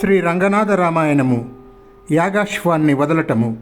శ్రీ రంగనాథ రామాయణము యాగాశ్వాన్ని వదలటము.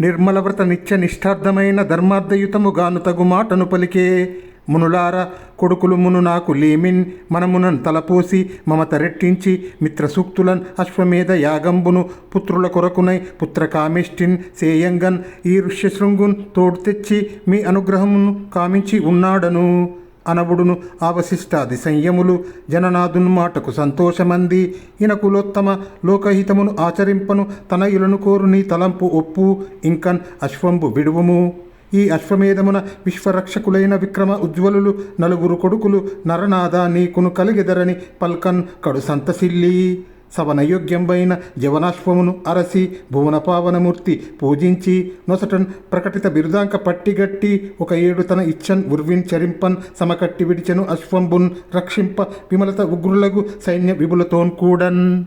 నిర్మలవ్రత నిత్య నిష్ఠార్థమైన ధర్మార్థయుతము గాను తగు మాటను పలికే మునులార కొడుకులు మును నాకు లేమిన్ మనమునన్ తలపోసి మమత రెట్టించి మిత్రసూక్తులన్ అశ్వమేధ యాగంబును పుత్రుల కొరకునై పుత్రకామిష్టిన్ సేయంగన్ ఈ ఋష్యశృంగున్ తోడు తెచ్చి మీ అనుగ్రహమును కామించి ఉన్నాడను. అనవుడును అవశిష్టాది సంయములు. జననాదున్మాటకు సంతోషమంది. ఇనకులోత్తమ లోకహితమును ఆచరింపను. తనయులను కోరు నీ తలంపు ఒప్పు. ఇంకన్ అశ్వంబు విడువుము. ఈ అశ్వమేధమున విశ్వరక్షకులైన విక్రమ ఉజ్వలులు నలుగురు కొడుకులు నరనాథ నీకును కలిగెదరని పల్కన్ కడు సంతసిల్లి. సవనయోగ్యంబైన జవనాశ్వమును అరసి భువనపావనమూర్తి పూజించి నొసటన్ ప్రకటిత బిరుదాంక పట్టిగట్టి ఒక ఏడు తన ఇచ్చన్ ఉర్విన్ చరింపన్ సమకట్టి విడిచెను అశ్వంబున్ రక్షింప విమలత ఉగ్రులగు సైన్య విపులతోన్ కూడన్.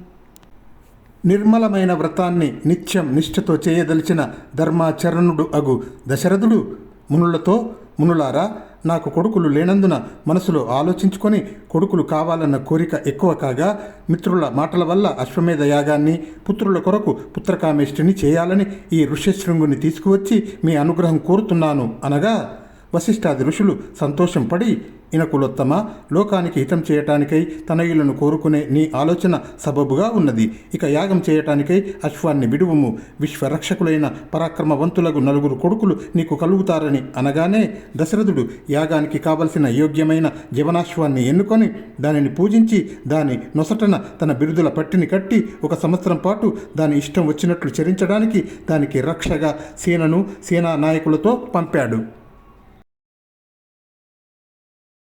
నిర్మలమైన వ్రతాన్ని నిత్యం నిష్ఠతో చేయదలిచిన ధర్మాచరణుడు అగు దశరథుడు మునులతో మునులారా నాకు కొడుకులు లేనందున మనసులో ఆలోచించుకొని కొడుకులు కావాలన్న కోరిక ఎక్కువ కాగా మిత్రుల మాటల వల్ల అశ్వమేధ యాగాన్ని పుత్రుల కొరకు పుత్రకామేష్టిని చేయాలని ఈ ఋష్యశృంగుని తీసుకువచ్చి మీ అనుగ్రహం కోరుతున్నాను అనగా వశిష్ఠాది ఋషులు సంతోషం పడి లోకానికి హితం చేయటానికై తనయులను కోరుకునే నీ ఆలోచన సబబుగా ఉన్నది. ఇక యాగం చేయటానికై అశ్వాన్ని విడువుము. విశ్వరక్షకులైన పరాక్రమవంతులకు నలుగురు కొడుకులు నీకు కలుగుతారని అనగానే దశరథుడు యాగానికి కావలసిన యోగ్యమైన జీవనాశ్వాన్ని ఎన్నుకొని దానిని పూజించి దాని నొసటన తన బిరుదుల పట్టిని కట్టి ఒక సంవత్సరం పాటు దాని ఇష్టం వచ్చినట్లు చరించడానికి దానికి రక్షగా సేనను సేనా నాయకులతో పంపాడు.